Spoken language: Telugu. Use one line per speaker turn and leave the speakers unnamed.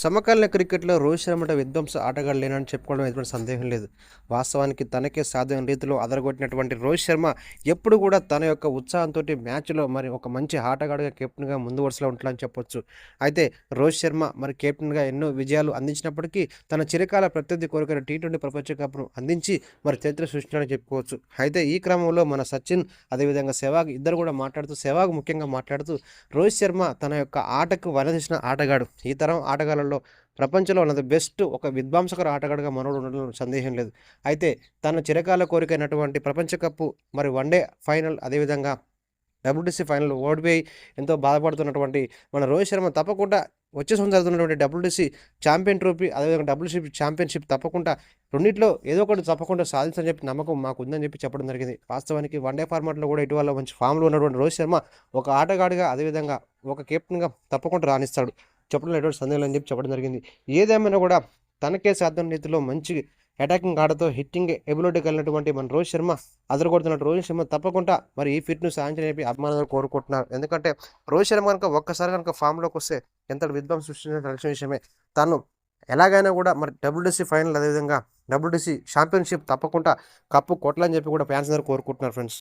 సమకాలీన క్రికెట్లో రోహిత్ శర్మ విధ్వంస ఆటగాడు లేనని చెప్పుకోవడం ఎటువంటి సందేహం లేదు. వాస్తవానికి తనకే సాధ్యం రీతిలో అదరగొట్టినటువంటి రోహిత్ శర్మ ఎప్పుడు కూడా తన యొక్క ఉత్సాహంతో మ్యాచ్లో మరి ఒక మంచి ఆటగాడుగా కెప్టెన్గా ముందు వరుసలో ఉంటాడని చెప్పొచ్చు. అయితే రోహిత్ శర్మ మరి కెప్టెన్గా ఎన్నో విజయాలు అందించినప్పటికీ తన చిరకాల ప్రత్యర్థి కోరికైన టీ ట్వంటీ ప్రపంచ కప్ను అందించి మరి చరిత్ర సృష్టించాలని చెప్పుకోవచ్చు. అయితే ఈ క్రమంలో మన సచిన్ అదేవిధంగా సెవాగ్ ఇద్దరు కూడా మాట్లాడుతూ సెవాగ్ ముఖ్యంగా మాట్లాడుతూ రోహిత్ శర్మ తన యొక్క ఆటకు వనదీసిన ఆటగాడు. ఈ తరం ఆటగాళ్ళలో ప్రపంచంలో ఉన్నది బెస్ట్ ఒక విధ్వంసకర ఆటగాడుగా మనోడు ఉండడం సందేహం లేదు. అయితే తన చిరకాల కోరికైనటువంటి ప్రపంచ కప్పు మరి వన్డే ఫైనల్ అదేవిధంగా డబ్ల్యూటీసీ ఫైనల్ ఓడిపోయి ఎంతో బాధపడుతున్నటువంటి మన రోహిత్ శర్మ తప్పకుండా వచ్చే సంవత్సరం జరుగుతున్నటువంటి డబ్ల్యూటీసీ ఛాంపియన్ ట్రోఫీ అదేవిధంగా డబ్ల్యూసీ ఛాంపియన్షిప్ తప్పకుండా రెండింటిలో ఏదో ఒకటి తప్పకుండా సాధించని చెప్పి నమ్మకం మాకు ఉందని చెప్పి చెప్పడం జరిగింది. వాస్తవానికి వన్డే ఫార్మాట్లో కూడా ఇటీవల మంచి ఫామ్లో ఉన్నటువంటి రోహిత్ శర్మ ఒక ఆటగాడిగా అదేవిధంగా ఒక కెప్టెన్గా తప్పకుండా రాణిస్తాడు. చెప్పడం ఎటువంటి సందేహం అని చెప్పి చెప్పడం జరిగింది. ఏదేమైనా కూడా తనకే సాధ్యం రీతిలో మంచి అటాకింగ్ ఆటతో హిట్టింగ్ ఎబిలిటీ కలిగినటువంటి మన రోహిత్ శర్మ అదరగొడుతున్న రోహిత్ శర్మ తప్పకుండా మరి ఈ ఫిట్ను సాధించని చెప్పి అభిమానులు కోరుకుంటున్నారు. ఎందుకంటే రోహిత్ శర్మ కనుక ఒక్కసారి కనుక ఫామ్లోకి వస్తే ఎంత విధ్వంసం సృష్టించిన తెలిసిన విషయమే. తను ఎలాగైనా కూడా మరి డబ్ల్యూడీసీ ఫైనల్ అదేవిధంగా డబ్ల్యూటీసీ ఛాంపియన్షిప్ తప్పకుండా కప్పు కొట్టాలని చెప్పి కూడా ఫ్యాన్స్ అందరూ కోరుకుంటున్నారు ఫ్రెండ్స్